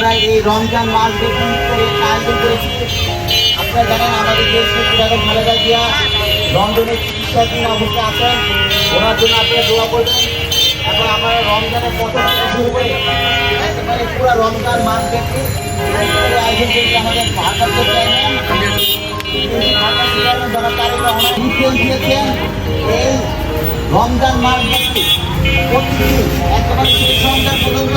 আমরা এই রমজান মাস দেখুন করে আয়োজন করেছি। আপনারা জানেন আমাদের দেশ বেগম খালেদা জিয়া, লন্ডনে চিকিৎসাধীন অবস্থা আছেন, ওনার জন্য আপনারা দোয়া করবেন। এবং আমরা রমজানের প্রথম শুরু করে একেবারে পুরো রমজান মাস দেখি আয়োজন করেছি আমাদের নির্দেশ দিয়েছেন। এই রমজান মাস দেখি প্রতিদিন একেবারে শেষ রমজান পর্যন্ত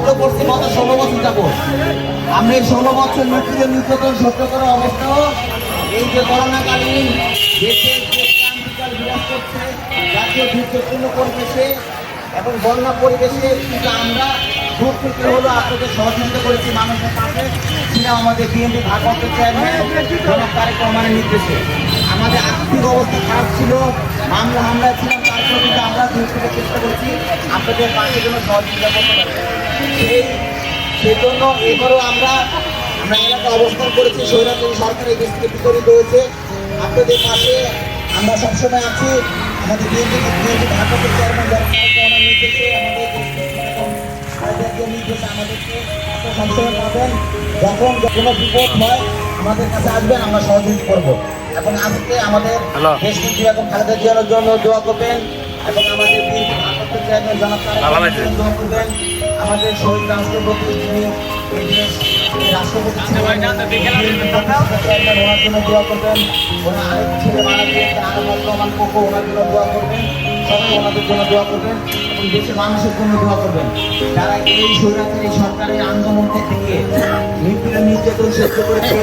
সহ্য করছি গত ষোলো বছর যাব আমরা এই ষোলো বছর নিপীড় নির্যাতন সহ্য করার অবস্থাও এই যে করোনাকালীন দেশে যে বিরাজ করছে এবং বন্যা পরিবেশে কিন্তু আমরা দূর থেকে হলো আপনাদের সহযোগিতা করেছি মানুষের পাশে ছিলাম আমাদের বিএনপি ভারপ্রাপ্ত চেয়ারম্যান তারেক রহমানের নির্দেশে। আমাদের আর্থিক অবস্থা খারাপ ছিল, মামলা হামলা ছিলাম তারপর কিন্তু আমরা দূর থেকে চেষ্টা করছি। আপনাদের পাশের জন্য সহযোগিতা করতে পারি সেই সেজন্য এবারও আমরা আমরা এলাকায় অবস্থান করেছি, স্বৈরাচারী সরকার এই দেশ থেকে বিতরিত হয়েছে। আপনাদের পাশে আমরা সবসময় আছি। আমাদের বিএনপি ভারপ্রাপ্ত চেয়ারম্যান রহমানের নির্দেশে আমাদের আমাদেরকে সবসময় পাবেন। যখন কোনো বিপদ হয় আমাদের কাছে আসবেন আমরা সহযোগিতা করব। এবং আজকে আমাদের হ্যালো। দেশমন্ত্রী এবং খালেদা জিয়ার জন্য দোয়া করবেন এবং আমাদের আমাদের শহীদ রাষ্ট্রপতি এই এই দেশের মানুষের জন্য দোয়া করবেন যারা এই স্বৈরাচারী সরকারের আন্দোলন থেকে নিপীড়ন নির্যাতন সহ্য করেছে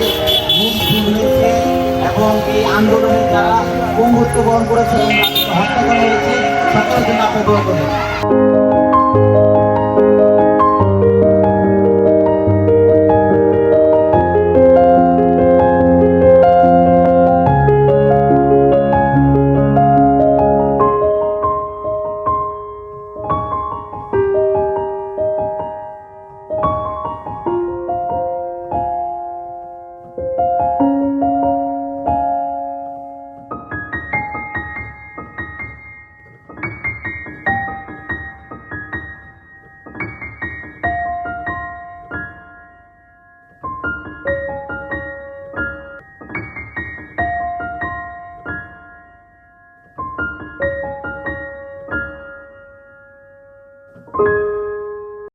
এবং এই পঙ্গুত্ব বরণ করেছে হত্যা জন্য আপনি দোয়া করবেন